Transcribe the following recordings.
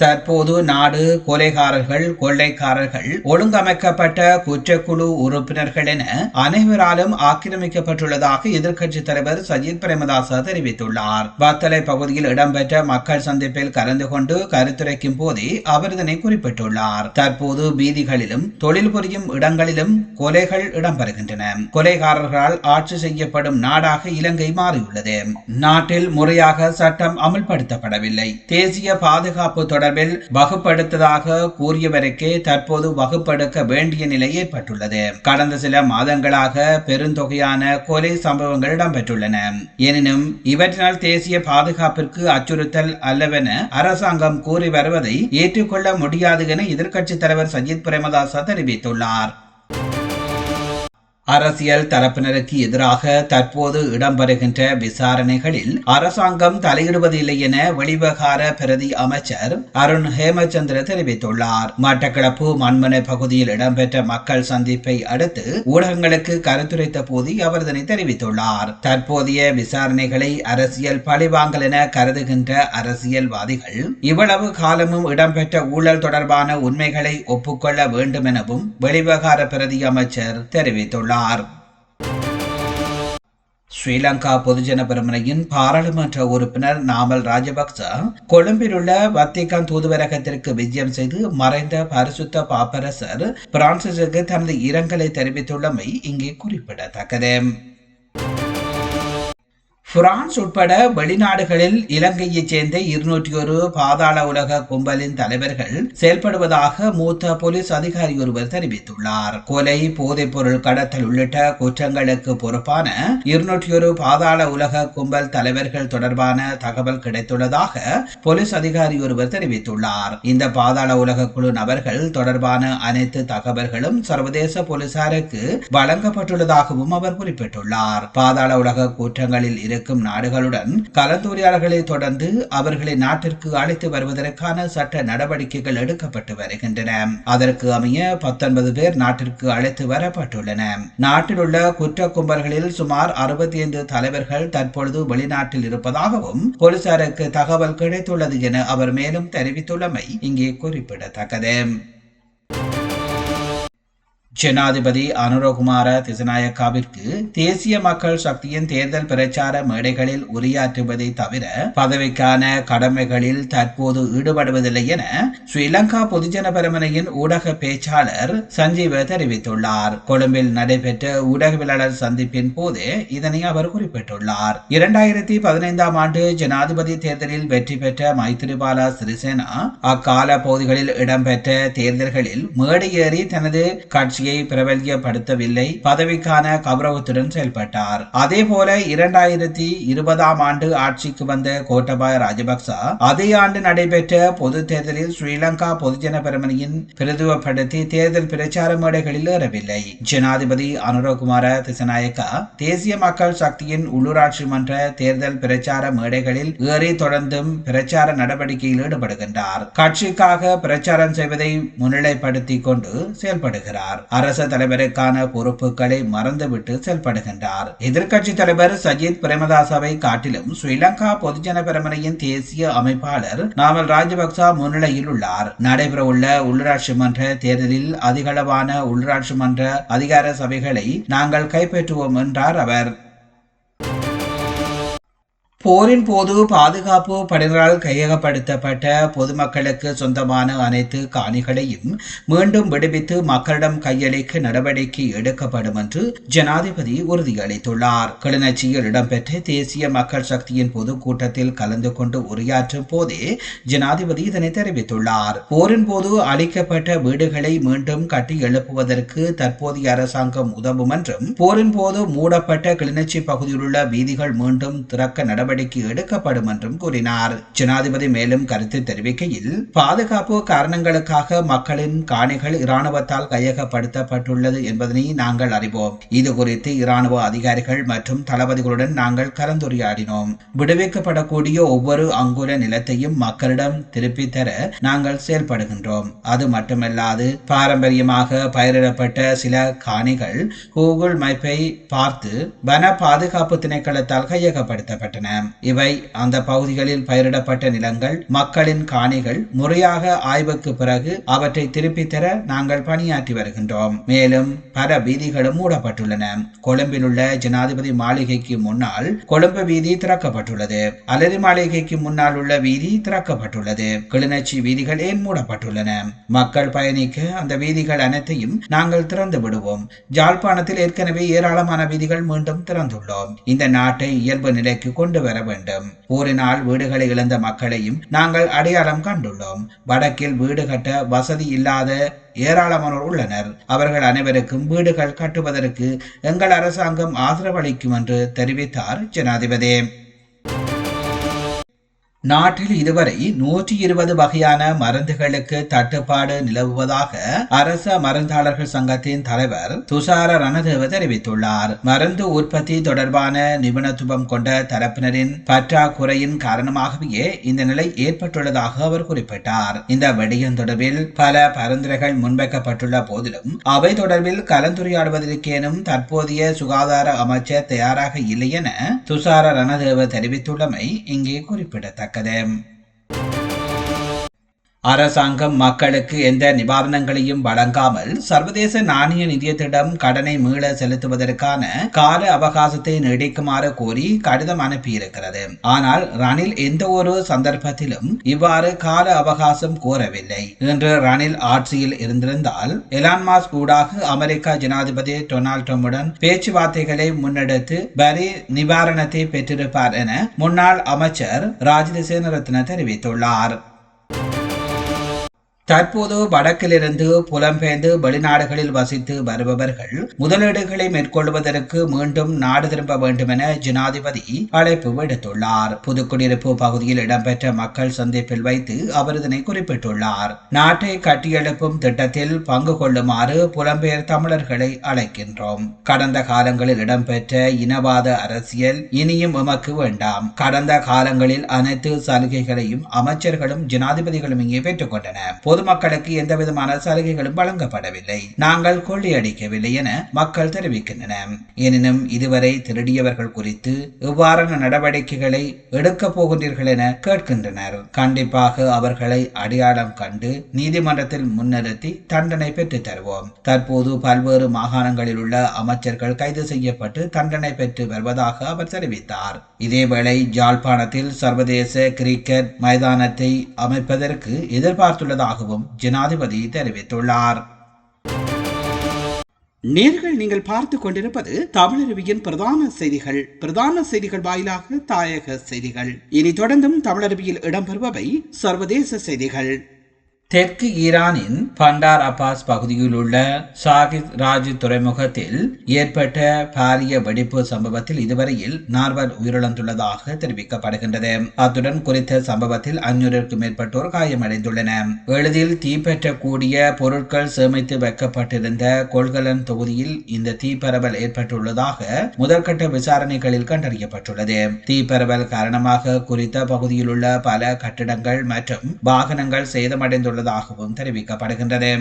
தற்போது நாடு கொலைகாரர்கள் கொள்ளைக்காரர்கள் ஒழுங்கமைக்கப்பட்ட குற்றக்குழு உறுப்பினர்கள் என அனைவராலும் ஆக்கிரமிக்கப்பட்டுள்ளதாக எதிர்க்கட்சித் தலைவர் சஜித் பிரேமதாச தெரிவித்துள்ளார். வத்தலை பகுதியில் இடம்பெற்ற மக்கள் சந்திப்பில் கலந்து கொண்டு கருத்துரைக்கும் போதே அவர் இதனை குறிப்பிட்டுள்ளார். தற்போது வீதிகளிலும் தொழில் புரியும் இடங்களிலும் கொலைகள் இடம்பெறுகின்றன. கொலைகாரர்களால் ஆட்சி செய்யப்படும் நாடாக இலங்கை மாறியுள்ளது. நாட்டில் முறையாக சட்டம் அமல்படுத்தப்படவில்லை. தேசிய பாதுகாப்பு தொடர்பில் வகுப்படுத்ததாக கூறியவருக்கே தற்போது வகுப்படுத்த வேண்டிய நிலை ஏற்பட்டுள்ளது. கடந்த சில மாதங்களாக பெருந்தொகையான கொலை சம்பவங்கள் இடம்பெற்றுள்ளன. எனினும் இவற்றினால் தேசிய பாதுகாப்பிற்கு அச்சுறுத்தல் அல்லவென அரசாங்கம் கூறி வருவதை ஏற்றுக்கொள்ள முடியாது என எதிர்க்கட்சித் தலைவர் சஜித் பிரேமதாச தெரிவித்துள்ளார். அரசியல் தரப்பினருக்கு எதிராக தற்போது இடம்பெறுகின்ற விசாரணைகளில் அரசாங்கம் தலையிடுவதில்லை என வெளிவகார பிரதி அமைச்சர் அருண் ஹேமச்சந்திர தெரிவித்துள்ளார். மட்டக்களப்பு மண்மனை பகுதியில் இடம்பெற்ற மக்கள் சந்திப்பை அடுத்து ஊடகங்களுக்கு கருத்துரைத்த போது அவர் இதனை தெரிவித்துள்ளார். தற்போதைய விசாரணைகளை அரசியல் பழிவாங்கல் என கருதுகின்ற அரசியல்வாதிகள் இவ்வளவு காலமும் இடம்பெற்ற ஊழல் தொடர்பான உண்மைகளை ஒப்புக்கொள்ள வேண்டும் எனவும் வெளிவகார பிரதி அமைச்சர் தெரிவித்துள்ளார். கூறினார். ஸ்ரீலங்கா பொதுஜன பெருமனையின் பாராளுமன்ற உறுப்பினர் நாமல் ராஜபக்ச கொழும்பில் உள்ள வத்திகான் தூதுவரகத்திற்கு விஜயம் செய்து மறைந்த பரிசுத்த பாப்பரசர் பிரான்சிஸுக்கு தனது இரங்கலை தெரிவித்துள்ளமை இங்கே குறிப்பிடத்தக்கது. பிரான்ஸ் உட்பட வெளிநாடுகளில் இலங்கையைச் சேர்ந்த இருநூற்றி ஒரு பாதாள உலக கும்பலின் தலைவர்கள் செயல்படுவதாக மூத்த போலீஸ் அதிகாரி ஒருவர் தெரிவித்துள்ளார். கொலை போதைப் பொருள் கடத்தல் உள்ளிட்ட குற்றங்களுக்கு பொறுப்பான இருநூற்றி ஒரு பாதாள உலக கும்பல் தலைவர்கள் தொடர்பான தகவல் கிடைத்துள்ளதாக போலீஸ் அதிகாரி ஒருவர் தெரிவித்துள்ளார். இந்த பாதாள உலக குழு நபர்கள் தொடர்பான அனைத்து தகவல்களும் சர்வதேச போலீசாருக்கு வழங்கப்பட்டுள்ளதாகவும் அவர் குறிப்பிட்டுள்ளார். பாதாள உலக குற்றங்களில் இரு இருக்கும் நாடுகளுடன் கலந்துரையாடல்களை தொடர்ந்து அவர்களை நாட்டிற்கு அழைத்து வருவதற்கான சட்ட நடவடிக்கைகள் எடுக்கப்பட்டு வருகின்றன. அதற்கு அமைய பத்தொன்பது பேர் நாட்டிற்கு அழைத்து வரப்பட்டுள்ளன. நாட்டில் உள்ள குற்ற கும்பல்களில் சுமார் அறுபத்தி ஐந்து தலைவர்கள் தற்பொழுது வெளிநாட்டில் இருப்பதாகவும் போலீசாருக்கு தகவல் கிடைத்துள்ளது என அவர் மேலும் தெரிவித்துள்ளமை இங்கே குறிப்பிடத்தக்கது. ஜனாதிபதி அனுரகுமார திசநாயக்காவிற்கு தேசிய மக்கள் சக்தியின் தேர்தல் பிரச்சார மேடைகளில் உரையாற்றுவதை தவிர பதவிக்கான கடமைகளில் தற்போது ஈடுபடுவதில்லை என ஸ்ரீலங்கா பொதுஜன பெருமனையின் ஊடக பேச்சாளர் சஞ்சீவ தெரிவித்துள்ளார். கொழும்பில் நடைபெற்ற ஊடகவியலாளர் சந்திப்பின் போது இதனை அவர் குறிப்பிட்டுள்ளார். இரண்டாயிரத்தி பதினைந்தாம் ஆண்டு ஜனாதிபதி தேர்தலில் வெற்றி பெற்ற மைத்திரிபால சிறிசேனா அக்கால பகுதிகளில் இடம்பெற்ற தேர்தல்களில் மேடையேறி தனது கட்சி ஆட்சியை பிரபல்யப்படுத்தவில்லை. பதவிக்கான கௌரவத்துடன் செயல்பட்டார். அதே போல இரண்டாயிரத்தி இருபதாம் ஆண்டு ஆட்சிக்கு வந்த கோட்டபாய ராஜபக்ச அதே ஆண்டு நடைபெற்ற பொது தேர்தலில் ஸ்ரீலங்கா பொதுஜன பெருமனியின் பிரதிவப்படுத்தி தேர்தல் பிரச்சார மேடைகளில் ஏறவில்லை. ஜனாதிபதி அனுரகுமார திசநாயக்கா தேசிய மக்கள் சக்தியின் உள்ளூராட்சி மன்ற தேர்தல் பிரச்சார மேடைகளில் ஏறி தொடர்ந்தும் பிரச்சார நடவடிக்கையில் ஈடுபடுகின்றார். கட்சிக்காக பிரச்சாரம் செய்வதை முன்னிலைப்படுத்திக் கொண்டு செயல்படுகிறார். அரச தலைவருக்கான பொறுப்புகளை மறந்துவிட்டு செயல்படுகின்றார். எதிர்க்கட்சி தலைவர் சஜித் பிரேமதாசவை காட்டிலும் ஸ்ரீலங்கா பொதுஜன பெருமனையின் தேசிய அமைப்பாளர் நாமல் ராஜபக்சா முன்னிலையில் உள்ளார். நடைபெறவுள்ள உள்ளாட்சி மன்ற தேர்தலில் அதிகளவான உள்ளாட்சி மன்ற அதிகார சபைகளை நாங்கள் கைப்பற்றுவோம் என்றார் அவர். போரின் போது பாதுகாப்பு படைகளால் கையகப்படுத்தப்பட்ட பொதுமக்களுக்கு சொந்தமான அனைத்து காணிகளையும் மீண்டும் விடுவித்து மக்களிடம் கையளிக்க நடவடிக்கை எடுக்கப்படும் என்று ஜனாதிபதி உறுதியளித்துள்ளார். கிளிநொச்சியில் இடம்பெற்ற தேசிய மக்கள் சக்தியின் பொதுக்கூட்டத்தில் கலந்து கொண்டு உரையாற்றும் போதே ஜனாதிபதி இதனை தெரிவித்துள்ளார். போரின் போது அளிக்கப்பட்ட வீடுகளை மீண்டும் கட்டி எழுப்புவதற்கு தற்போதைய அரசாங்கம் உதவும் என்றும் போரின் போது மூடப்பட்ட கிளிநொச்சி பகுதியில் உள்ள வீதிகள் மீண்டும் திறக்க நடவடிக்கை நடவடிக்கை எடுக்கப்படும் என்றும் கூறினார். ஜனாதிபதி மேலும் கருத்து தெரிவிக்கையில் பாதுகாப்பு காரணங்களுக்காக மக்களின் காணிகள் இராணுவத்தால் கையகப்படுத்தப்பட்டுள்ளது என்பதனை நாங்கள் அறிவோம். இது குறித்து இராணுவ அதிகாரிகள் மற்றும் தளபதிகளுடன் நாங்கள் கலந்துரையாடினோம். விடுவிக்கப்படக்கூடிய ஒவ்வொரு அங்குல நிலத்தையும் மக்களிடம் திருப்பி தர நாங்கள் செயல்படுகின்றோம். அது மட்டுமல்லாது பாரம்பரியமாக பயிரிடப்பட்ட சில காணிகள் கூகுள் மைப்பை பார்த்து வன பாதுகாப்பு திணைக்களத்தால் கையகப்படுத்தப்பட்டன. இவை அந்த பகுதிகளில் பயிரிடப்பட்ட நிலங்கள் மக்களின் காணிகள் முறையாக ஆய்வுக்கு பிறகு அவற்றை திருப்பித் தர நாங்கள் பணியாற்றி வருகின்றோம். மேலும் பல வீதிகளும் மூடப்பட்டுள்ளன. கொழும்பில் உள்ள ஜனாதிபதி மாளிகைக்கு முன்னால் கொழும்பு வீதி திறக்கப்பட்டுள்ளது. அலரி மாளிகைக்கு முன்னால் உள்ள வீதி திறக்கப்பட்டுள்ளது. கிளிநொச்சி வீதிகள் ஏன் மூடப்பட்டுள்ளன? மக்கள் பயணிக்க அந்த வீதிகள் அனைத்தையும் நாங்கள் திறந்து விடுவோம். ஜாழ்ப்பாணத்தில் ஏற்கனவே ஏராளமான வீதிகள் மீண்டும் திறந்துள்ளோம். இந்த நாட்டை இயல்பு நிலைக்கு கொண்டு வர வேண்டும் போரினால் வீடுகளை இழந்த மக்களையும் நாங்கள் அடையாளம் கண்டுள்ளோம். வடக்கில் வீடு கட்ட வசதி இல்லாத ஏராளமானோர் உள்ளனர். அவர்கள் அனைவருக்கும் வீடுகள் கட்டுவதற்கு எங்கள் அரசாங்கம் ஆதரவளிக்கும் என்று தெரிவித்தார் ஜனாதிபதி. நாட்டில் இதுவரை நூற்றி இருபது வகையான மருந்துகளுக்கு தட்டுப்பாடு நிலவுவதாக அரச மருந்தாளர்கள் சங்கத்தின் தலைவர் துஷார ரணதேவ தெரிவித்துள்ளார். மருந்து உற்பத்தி தொடர்பான நிபுணத்துவம் கொண்ட தரப்பினரின் பற்றாக்குறையின் காரணமாகவே இந்த நிலை ஏற்பட்டுள்ளதாக அவர் குறிப்பிட்டார். இந்த விடயம் தொடர்பில் பல பரிந்துரைகள் முன்வைக்கப்பட்டுள்ள போதிலும் அவை தொடர்பில் கலந்துரையாடுவதற்கேனும் தற்போதைய சுகாதார அமைச்சர் தயாராக இல்லை என துஷார ரணதேவ தெரிவித்துள்ளமை இங்கே குறிப்பிடத்தக்கது. Academ. அரசாங்கம் மக்களுக்கு எந்த நிவாரணங்களையும் வழங்காமல் சர்வதேச நாணய நிதியத்திடம் கடனை மீள செலுத்துவதற்கான கால அவகாசத்தை நீடிக்குமாறு கோரி கடிதம் அனுப்பியிருக்கிறது. ஆனால் ரணில் எந்த ஒரு சந்தர்ப்பத்திலும் இவ்வாறு கால அவகாசம் கோரவில்லை. இன்று ரணில் ஆட்சியில் இருந்திருந்தால் எலான் மாஸ்க் ஊடாக அமெரிக்க ஜனாதிபதி டொனால்ட் ட்ரம்புடன் பேச்சுவார்த்தைகளை முன்னெடுத்து வரி நிவாரணத்தை பெற்றிருப்பார் என முன்னாள் அமைச்சர் ராஜதசேனரத்ன தெரிவித்துள்ளார். தற்போது வடக்கிலிருந்து புலம்பெயர்ந்து வெளிநாடுகளில் வசித்து வருபவர்கள் முதலீடுகளை மேற்கொள்வதற்கு மீண்டும் நாடு திரும்ப வேண்டும் என ஜனாதிபதி அழைப்பு விடுத்துள்ளார். புதுக்குடியிருப்பு பகுதியில் இடம்பெற்ற மக்கள் சந்திப்பில் வைத்து அவர் இதனை குறிப்பிட்டுள்ளார். நாட்டை கட்டியெழுப்பும் திட்டத்தில் பங்கு கொள்ளுமாறு புலம்பெயர் தமிழர்களை அழைக்கின்றோம். கடந்த காலங்களில் இடம்பெற்ற இனவாத அரசியல் இனியும் எமக்கு வேண்டாம். கடந்த காலங்களில் அனைத்து சலுகைகளையும் அமைச்சர்களும் ஜனாதிபதிகளும் இங்கே பெற்றுக் கொண்டனர். பொதுமக்களுக்கு எந்தவிதமான சலுகைகளும் வழங்கப்படவில்லை. நாங்கள் கொள்ளையடிக்கவில்லை என மக்கள் தெரிவிக்கின்றனர். எனினும் இதுவரை திருடியவர்கள் குறித்து எவ்வாறான நடவடிக்கைகளை எடுக்கப் போகின்றீர்கள் என கேட்கின்றனர். கண்டிப்பாக அவர்களை அடையாளம் கண்டு நீதிமன்றத்தில் முன்னிறுத்தி தண்டனை பெற்றுத் தருவோம். தற்போது பல்வேறு மாகாணங்களில் உள்ள அமைச்சர்கள் கைது செய்யப்பட்டு தண்டனை பெற்று வருவதாக அவர் தெரிவித்தார். இதேவேளை ஜாழ்ப்பாணத்தில் சர்வதேச கிரிக்கெட் மைதானத்தை அமைப்பதற்கு எதிர்பார்த்துள்ளதாகவும் ஜனாதிபதி தெரிவித்துள்ளார். நேர்கள் நீங்கள் பார்த்து கொண்டிருப்பது தமிழருவியின் பிரதான செய்திகள். பிரதான செய்திகள் வாயிலாக தாயக செய்திகள். இனி தொடர்ந்தும் தமிழருவியில் இடம்பெறுபவை சர்வதேச செய்திகள். தெற்கு ஈரானின் பண்டார் அப்பாஸ் பகுதியில் உள்ள ஷாகித் ராஜ் துறைமுகத்தில் ஏற்பட்ட பாரிய வெடிப்பு சம்பவத்தில் இதுவரையில் நால்வர் உயிரிழந்துள்ளதாக தெரிவிக்கப்படுகின்றது. அத்துடன் குறித்த சம்பவத்தில் அஞ்சூறுக்கும் மேற்பட்டோர் காயமடைந்துள்ளனர். எளிதில் தீப்பற்றக்கூடிய பொருட்கள் சேமித்து வைக்கப்பட்டிருந்த கொள்கலன் தொகுதியில் இந்த தீப்பரவல் ஏற்பட்டுள்ளதாக முதற்கட்ட விசாரணைகளில் கண்டறியப்பட்டுள்ளது. தீப்பரவல் காரணமாக குறித்த பகுதியில் உள்ள பல கட்டிடங்கள் மற்றும் வாகனங்கள் சேதமடைந்துள்ள உள்ளதாகவும் தெரிவிக்கப்படுகின்றது.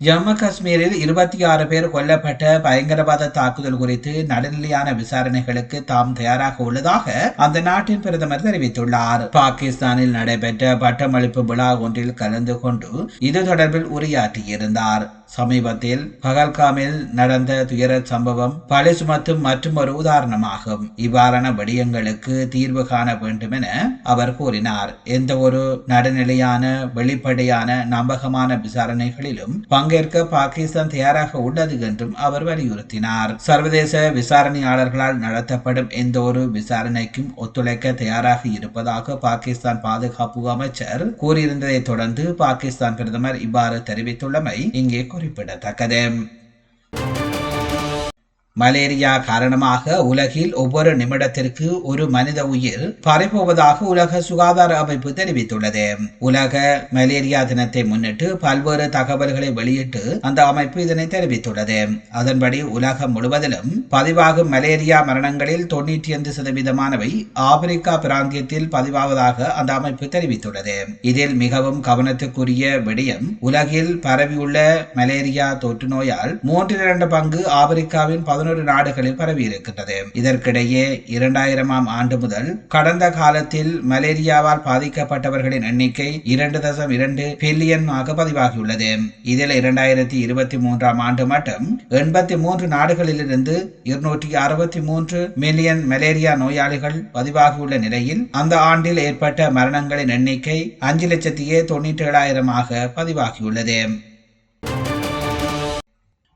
ஜம்மு காஷ்மீரில் இருபத்தி ஆறு பேர் கொல்லப்பட்ட பயங்கரவாத தாக்குதல் குறித்து நடுநிலையான விசாரணைகளுக்கு தாம் தயாராக உள்ளதாக அந்த நாட்டின் பிரதமர் தெரிவித்துள்ளார். பாகிஸ்தானில் நடைபெற்ற பட்டமளிப்பு விழா ஒன்றில் கலந்து கொண்டு இது தொடர்பில் உரையாற்றியிருந்தார். சமீபத்தில் பகல்காமில் நடந்த துயர சம்பவம் பழி சுமத்தும் மற்றும் ஒரு உதாரணமாகும். இவ்வாறான விடயங்களுக்கு தீர்வு காண வேண்டும் என அவர் கூறினார். எந்த ஒரு நடுநிலையான வெளிப்படையான நம்பகமான விசாரணைகளிலும் பங்கேற்க பாகிஸ்தான் தயாராக உள்ளது என்றும் அவர் வலியுறுத்தினார். சர்வதேச விசாரணையாளர்களால் நடத்தப்படும் எந்த ஒரு விசாரணைக்கும் ஒத்துழைக்க தயாராக இருப்பதாக பாகிஸ்தான் பாதுகாப்பு அமைச்சர் கூறியிருந்ததை தொடர்ந்து பாகிஸ்தான் பிரதமர் இவ்வாறு தெரிவித்துள்ளமை இங்கே குறிப்பிடத்தக்கது. மலேரியா காரணமாக உலகில் ஒவ்வொரு நிமிடத்திற்கு ஒரு மனித உயிர் பறிப்போவதாக உலக சுகாதார அமைப்பு தெரிவித்துள்ளது. உலக மலேரியா தினத்தை முன்னிட்டு பல்வேறு தகவல்களை வெளியிட்டு அந்த அமைப்பு இதனை தெரிவித்துள்ளது. அதன்படி உலகம் முழுவதிலும் பதிவாகும் மலேரியா மரணங்களில் தொண்ணூற்றி ஐந்து சதவீதமானவை ஆப்பிரிக்கா பிராந்தியத்தில் பதிவாவதாக அந்த அமைப்பு தெரிவித்துள்ளது. இதில் மிகவும் கவனத்துக்குரிய விடயம் உலகில் பரவியுள்ள மலேரியா தொற்று நோயால் மூன்றில் இரண்டு பங்கு ஆப்பிரிக்காவின் பதினோரு நாடுகளில் பரவியிருக்கின்றது இதற்கிடையே இரண்டாயிரமாம் ஆண்டு முதல் கடந்த காலத்தில் மலேரியாவால் பாதிக்கப்பட்டவர்களின் எண்ணிக்கை இரண்டு தசம் இரண்டு பில்லியனாக பதிவாகியுள்ளது. இதில் இரண்டாயிரத்தி இருபத்தி மூன்றாம் ஆண்டு மட்டும் எண்பத்தி மூன்று நாடுகளிலிருந்து இருநூற்றி அறுபத்தி மூன்று மில்லியன் மலேரியா நோயாளிகள் பதிவாகியுள்ள நிலையில் அந்த ஆண்டில் ஏற்பட்ட மரணங்களின் எண்ணிக்கை அஞ்சு லட்சத்தியே தொண்ணூற்றி ஏழாயிரமாக பதிவாகியுள்ளது.